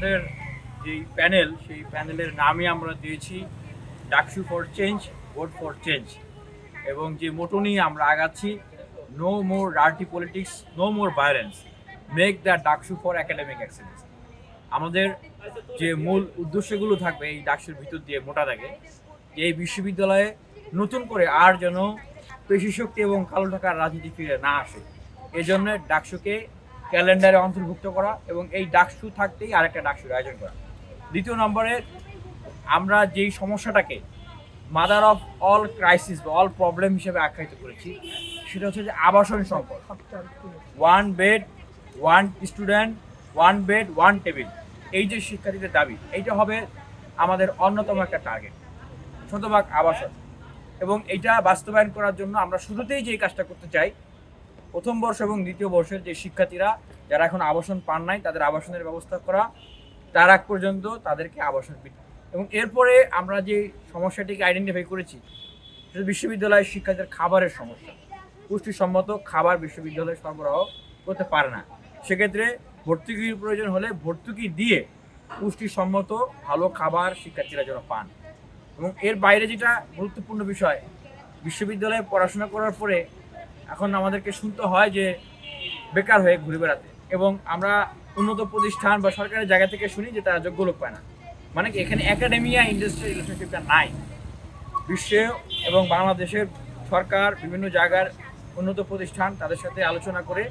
আমাদের যে প্যানেল, সেই প্যানেলের নামই আমরা দিয়েছি DUCSU for change, vote for change. এবং যে মোটো নিয়ে আমরা আগাচ্ছি no more dirty politics no more violence make the DUCSU for academic excellence আমাদের যে মূল উদ্দেশ্যগুলো থাকবে এই ডাকসুর ভিতর দিয়ে মোটা থাকে এই বিশ্ববিদ্যালয়ে নতুন করে আর যেন পেশি শক্তি এবং কালো টাকার রাজনীতি ফিরে না আসে। এই জন্য ডাকসুকে ক্যালেন্ডারে অন্তর্ভুক্ত করা এবং এই ডাকসু থাকতেই আরেকটা ডাকসুর আয়োজন করা। দ্বিতীয় নম্বরে, আমরা যেই সমস্যাটাকে মাদার অফ অল ক্রাইসিস বা অল প্রবলেম হিসেবে আখ্যায়িত করেছি, সেটা হচ্ছে যে আবাসন সংকট one bed one student one bed one table এই যে শিক্ষার্থীদের দাবি, এইটা হবে আমাদের অন্যতম একটা টার্গেট শতভাগ আবাসন। এবং এটা বাস্তবায়ন করার জন্য আমরা শুরুতেই যে কাজটা করতে চাই প্রথম বর্ষ এবং দ্বিতীয় বর্ষের যে শিক্ষার্থীরা যারা এখন আবাসন পান নাই, তাদের আবাসনের ব্যবস্থা করা, তার আগ পর্যন্ত তাদেরকে আবাসন বিতরণ এবং এরপরে আমরা যে সমস্যাটিকে আইডেন্টিফাই করেছি, সেটা বিশ্ববিদ্যালয়ের শিক্ষার্থীদের খাবারের সমস্যা। পুষ্টিসম্মত খাবার বিশ্ববিদ্যালয়ে সরবরাহ করতে পারে না। সেক্ষেত্রে ভর্তুকির প্রয়োজন হলে ভর্তুকি দিয়ে পুষ্টিসম্মত ভালো খাবার শিক্ষার্থীরা যেন পান। এবং এর বাইরে যেটা গুরুত্বপূর্ণ বিষয়, বিশ্ববিদ্যালয়ে পড়াশোনা করার পরে এখন আমাদেরকে শুনতে হয় যে বেকার হয়ে ঘুরে বেড়াতে। এবং আমরা উন্নত প্রতিষ্ঠান বা সরকারের জায়গা থেকে শুনি যে তারা যোগ্য লোক পায় না। মানে কি, এখানে একাডেমিয়া ইন্ডাস্ট্রি রিলেশনশিপটা নাই। বিশ্বে এবং বাংলাদেশের সরকার বিভিন্ন জায়গার উন্নত প্রতিষ্ঠান তাদের সাথে আলোচনা করে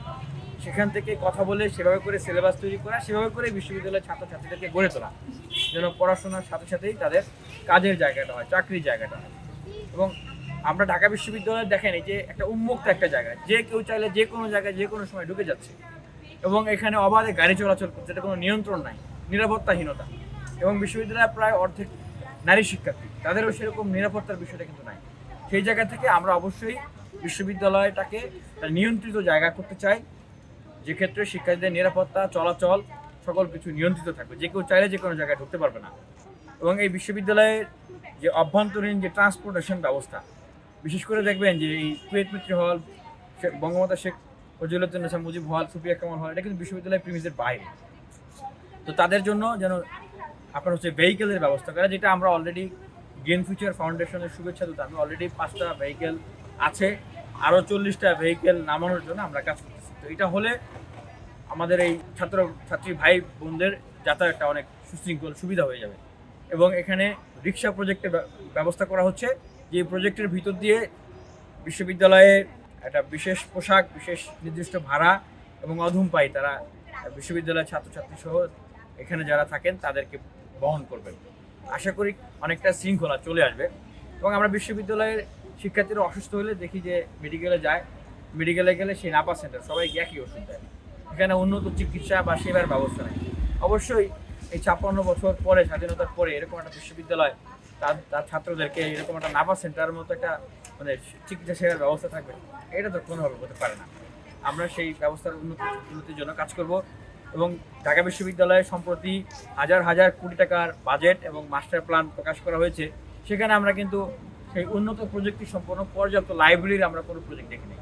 সেখান থেকে কথা বলে সেভাবে করে সিলেবাস তৈরি করা, সেভাবে করে বিশ্ববিদ্যালয়ের ছাত্রছাত্রীদেরকে গড়ে তোলা। যেন পড়াশোনার সাথে সাথেই তাদের কাজের জায়গাটা হয়, চাকরির জায়গাটা হয়। এবং আমরা ঢাকা বিশ্ববিদ্যালয়ে দেখেন এই যে একটা উন্মুক্ত একটা জায়গা। যে কেউ চাইলে যে কোনো জায়গায় যে কোনো সময় ঢুকে যাচ্ছে। এবং এখানে অবাধে গাড়ি চলাচল করছে, এটা কোনো নিয়ন্ত্রণ নাই, নিরাপত্তাহীনতা। এবং বিশ্ববিদ্যালয়ে প্রায় অর্ধেক নারী শিক্ষার্থী, তাদেরও সেরকম নিরাপত্তার বিষয়টা কিন্তু নাই। সেই জায়গা থেকে আমরা অবশ্যই বিশ্ববিদ্যালয়টাকে নিয়ন্ত্রিত জায়গা করতে চাই, যে ক্ষেত্রে শিক্ষার্থীদের নিরাপত্তা, চলাচল সকল কিছু নিয়ন্ত্রিত থাকবে। যে কেউ চাইলে যে কোনো জায়গায় ঢুকতে পারবে না। এবং এই বিশ্ববিদ্যালয়ের যে অভ্যন্তরীণ যে ট্রান্সপোর্টেশন ব্যবস্থা বিশেষ করে দেখবেন যে এই কুয়েত মিত্র হল বঙ্গমাতা শেখ ফজিলুদ্দিন মুজিব হল, সুফিয়া কামাল হল, এটা কিন্তু বিশ্ববিদ্যালয় প্রিমিসের বাইরে। তো তাদের জন্য যেন আপনার হচ্ছে ভেহিকেলের ব্যবস্থা করা, যেটা আমরা অলরেডি গেন ফিউচার ফাউন্ডেশনের শুভেচ্ছা দূত আমি অলরেডি পাঁচটা ভেহিকেল আছে আরও চল্লিশটা ভেহিকেল নামানোর জন্য আমরা কাজ করতেছি। তো এটা হলে আমাদের এই ছাত্র, ছাত্রী ভাই বোনদের যাতায়াতটা অনেক সুশৃঙ্খল, সুবিধা হয়ে যাবে। এবং এখানে রিক্সা প্রজেক্টের ব্যবস্থা করা হচ্ছে। যে প্রজেক্টের ভিতর দিয়ে বিশ্ববিদ্যালয়ের একটা বিশেষ পোশাক, বিশেষ নির্দিষ্ট ভাড়া এবং অধম পাই তারা বিশ্ববিদ্যালয়ের ছাত্রছাত্রী সহ এখানে যারা থাকেন তাদেরকে বহন করবেন। আশা করি অনেকটা শৃঙ্খলা চলে আসবে এবং আমরা বিশ্ববিদ্যালয়ের শিক্ষার্থীরা অসুস্থ হলে দেখি যে মেডিকেলে যায়। মেডিকেলে গেলে সেই নাপা সেন্টার সবাই একই ওষুধ দেয়। এখানে উন্নত চিকিৎসা বা সেবার ব্যবস্থা নেই। অবশ্যই এই ছাপ্পান্ন বছর পরে, স্বাধীনতার পরে এরকম একটা বিশ্ববিদ্যালয় তার তার ছাত্রদেরকে এরকম একটা নাপা সেন্টারের মতো একটা মানে চিকিৎসা সেবার ব্যবস্থা থাকবে, এটা তো কোনোভাবে হতে পারে না। আমরা সেই ব্যবস্থার উন্নতি, উন্নতির জন্য কাজ করব এবং ঢাকা বিশ্ববিদ্যালয়ে সম্প্রতি হাজার হাজার কোটি টাকার বাজেট এবং মাস্টার প্ল্যান প্রকাশ করা হয়েছে। সেখানে আমরা কিন্তু সেই উন্নত প্রযুক্তি সম্পন্ন পর্যাপ্ত লাইব্রেরির আমরা কোনো প্রজেক্ট দেখিনি।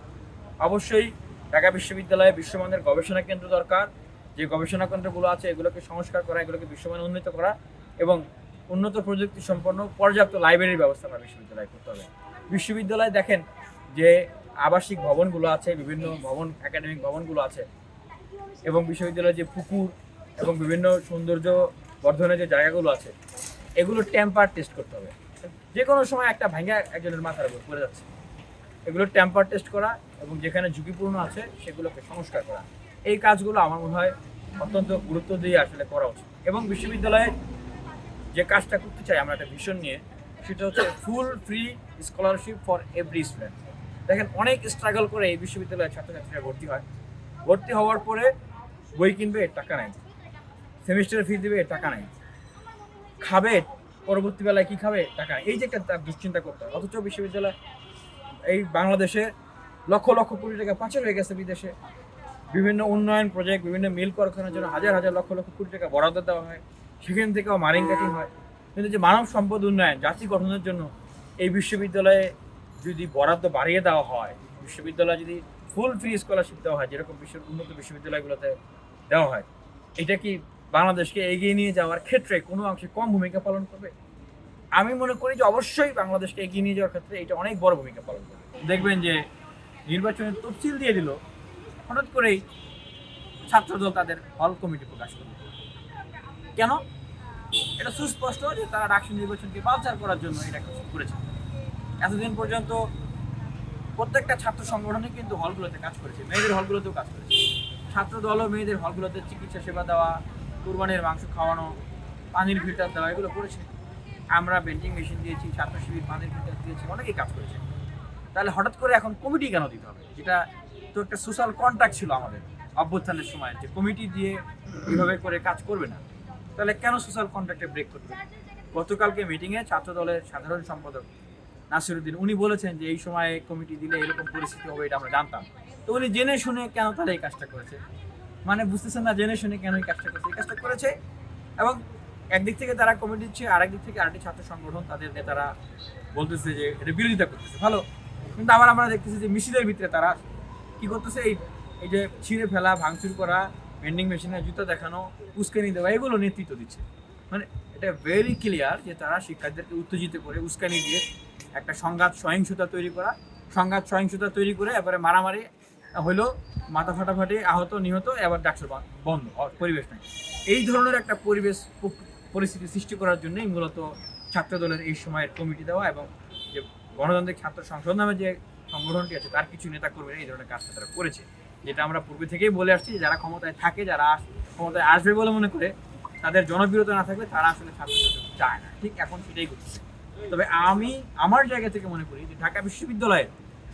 অবশ্যই ঢাকা বিশ্ববিদ্যালয়ে বিশ্বমানের গবেষণা কেন্দ্র দরকার। যে গবেষণা কেন্দ্রগুলো আছে, এগুলোকে সংস্কার করা, এগুলোকে বিশ্বমানে উন্নীত করা এবং উন্নত প্রযুক্তি সম্পন্ন পর্যাপ্ত লাইব্রেরির ব্যবস্থা আমরা বিশ্ববিদ্যালয়ে করতে হবে। বিশ্ববিদ্যালয়ে দেখেন যে আবাসিক ভবনগুলো আছে, বিভিন্ন ভবন একাডেমিক ভবনগুলো আছে এবং বিশ্ববিদ্যালয়ে যে পুকুর এবং বিভিন্ন সৌন্দর্য বর্ধনের যে জায়গাগুলো আছে, এগুলো টেম্পার টেস্ট করতে হবে। যে কোনো সময় একটা ভাঙ্গা একজনের মাথার উপর পড়ে যাচ্ছে। এগুলো টেম্পার টেস্ট করা এবং যেখানে ঝুঁকিপূর্ণ আছে সেগুলোকে সংস্কার করা। এই কাজগুলো আমার মনে হয় অত্যন্ত গুরুত্ব দিয়ে আসলে করা উচিত। এবং বিশ্ববিদ্যালয়ে যে কাজটা করতে চাই, আমরা একটা ভিশন নিয়ে, সেটা হচ্ছে full free scholarship for every student দেখেন, অনেক স্ট্রাগল করে এই বিশ্ববিদ্যালয়ের ছাত্রছাত্রীরা ভর্তি হয়। ভর্তি হওয়ার পরে বই কিনবে এর টাকা নাই। সেমিস্টার ফি দেবে এর টাকা নাই। খাবে পরবর্তীবেলায় কী খাবে, টাকা এই যে একটা দুশ্চিন্তা করতে হয়। অথচ বিশ্ববিদ্যালয়, এই বাংলাদেশে লক্ষ লক্ষ কোটি টাকা পাচার হয়ে গেছে বিদেশে। বিভিন্ন উন্নয়ন প্রজেক্ট বিভিন্ন মিল কারখানার জন্য হাজার হাজার লক্ষ লক্ষ কোটি টাকা বরাদ্দ দেওয়া হয়। সেখান থেকেও মারিংকাটি হয়। কিন্তু যে মানব সম্পদ উন্নয়ন, জাতি গঠনের জন্য এই বিশ্ববিদ্যালয়ে যদি বরাদ্দ বাড়িয়ে দেওয়া হয়, বিশ্ববিদ্যালয়ে যদি ফুল ফ্রি স্কলারশিপ দেওয়া হয়, যেরকম বিশ্বের উন্নত বিশ্ববিদ্যালয়গুলোতে দেওয়া হয়, এটা কি বাংলাদেশকে এগিয়ে নিয়ে যাওয়ার ক্ষেত্রে কোনো অংশে কম ভূমিকা পালন করবে? আমি মনে করি যে অবশ্যই বাংলাদেশকে এগিয়ে নিয়ে যাওয়ার ক্ষেত্রে এটা অনেক বড় ভূমিকা পালন করবে। দেখবেন যে নির্বাচনের তফসিল দিয়ে দিল, হঠাৎ করেই ছাত্রদল তাদের হল কমিটি প্রকাশ করল। কেন? এটা সুস্পষ্ট যে তারা ডাকসু নির্বাচনকে বালচার করার জন্য এটা করেছে। এতদিন পর্যন্ত প্রত্যেকটা ছাত্র সংগঠনে কিন্তু হলগুলোতে কাজ করেছে, মেয়েদের হলগুলোতেও কাজ করেছে। ছাত্র দলও মেয়েদের হলগুলোতে চিকিৎসা সেবা দেওয়া, কুরবানির মাংস খাওয়ানো, পানির ফিল্টার দেওয়া, এগুলো করেছে। আমরা বেন্ডিং মেশিন দিয়েছি, ছাত্র শিবির পানির ফিল্টার দিয়েছি, অনেকেই কাজ করেছে। তাহলে হঠাৎ করে এখন কমিটি কেন দিতে হবে? যেটা তো একটা সোশ্যাল কন্ট্যাক্ট ছিল আমাদের অভ্যুত্থানের সময় যে কমিটি দিয়ে এইভাবে করে কাজ করবে না। তাহলে কেন সোশ্যাল কন্ট্যাক্টে ব্রেক করবে গতকালকে মিটিংয়ে ছাত্র দলের সাধারণ সম্পাদক নাসিরুদ্দিন, উনি বলেছেন যে এই সময়ে কমিটি দিলে এরকম পরিস্থিতি হবে এটা আমরা জানতাম। তো উনি জেনে শুনে কেন তারা এই কাজটা করেছে? মানে বুঝতেছেন না জেনে শুনে কেন এই কাজটা করেছে? এই কাজটা করেছে এবং একদিক থেকে তারা কমিটি দিচ্ছে আরেক দিক থেকে আরেকটি ছাত্র সংগঠন তাদের নেতারা বলতেছে যে এটা বিরোধিতা করতেছে। ভালো, কিন্তু আবার আমরা দেখতেছি যে মিছিলের ভিতরে তারা কি করতেছে? এই এই যে ছিঁড়ে ফেলা, ভাঙচুর করা ভেন্ডিং মেশিনে জুতো দেখানো, উস্কানি দেওয়া, এগুলো নেতৃত্ব দিচ্ছে। মানে এটা ভেরি ক্লিয়ার যে তারা শিক্ষার্থীদেরকে উত্তেজিত করে, উস্কানি দিয়ে একটা সংঘাত, সহিংসতা তৈরি করা, সংঘাত, সহিংসতা তৈরি করে এবারে মারামারি হইল মাথা ফাটাফাটি আহত, নিহত, এবার ডাক্তার বন্ধ পরিবেশ নাই। এই ধরনের একটা পরিবেশ পরিস্থিতি সৃষ্টি করার জন্যই মূলত ছাত্র দলের এই সময়ের কমিটি দেওয়া এবং যে গণতান্ত্রিক ছাত্র সংসদ নামে যে সংগঠনটি আছে, তার কিছু নেতা কর্মীরা এই ধরনের কাজটা তারা করেছে। যেটা আমরা পূর্বে থেকেই বলে আসছি যারা ক্ষমতায় থাকে, যারা ক্ষমতায় আসবে বলে মনে করে, তাদের জনপ্রিয়তা না থাকলে তারা আসলে ছাত্র চায় না। ঠিক এখন সেটাই করছে তবে আমি আমার জায়গা থেকে মনে করি যে ঢাকা বিশ্ববিদ্যালয়ের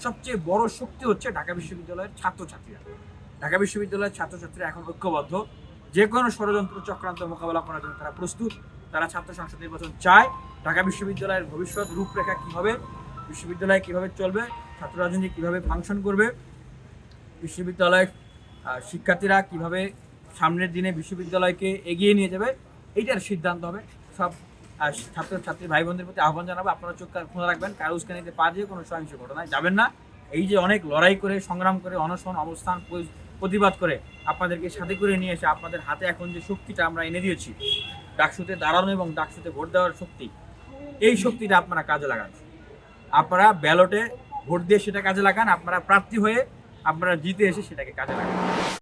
সবচেয়ে বড় শক্তি হচ্ছে ঢাকা বিশ্ববিদ্যালয়ের ছাত্রছাত্রীরা। ঢাকা বিশ্ববিদ্যালয়ের ছাত্রছাত্রীরা এখন ঐক্যবদ্ধ। যে কোনো ষড়যন্ত্র চক্রান্ত মোকাবেলা করার জন্য তারা প্রস্তুত। তারা ছাত্র সংসদ নির্বাচন চায়। ঢাকা বিশ্ববিদ্যালয়ের ভবিষ্যৎ রূপরেখা কী হবে বিশ্ববিদ্যালয় কীভাবে চলবে, ছাত্র রাজনীতি কীভাবে ফাংশন করবে বিশ্ববিদ্যালয়ের শিক্ষার্থীরা কীভাবে সামনের দিনে বিশ্ববিদ্যালয়কে এগিয়ে নিয়ে যাবে এইটার সিদ্ধান্ত হবে। সব আহ, ছাত্র ছাত্রী ভাই বোনদের প্রতি আহ্বান জানাব আপনারা চোখ খোলা রাখবেন কারও উস্কানিতে পা দিয়ে কোনো সহিংস ঘটনায় যাবেন না। এই যে অনেক লড়াই করে সংগ্রাম করে অনশন অবস্থান প্রতিবাদ করে আপনাদেরকে সাথে করে নিয়ে এসে আপনাদের হাতে এখন যে শক্তিটা আমরা এনে দিয়েছি ডাকসুতে দাঁড়ানো এবং ডাকসুতে ভোট দেওয়ার শক্তি এই শক্তিটা আপনারা কাজে লাগান। আপনারা ব্যালটে ভোট দিয়ে সেটা কাজে লাগান আপনারা প্রার্থী হয়ে আপনারা জিতে এসে সেটাকে কাজে লাগান।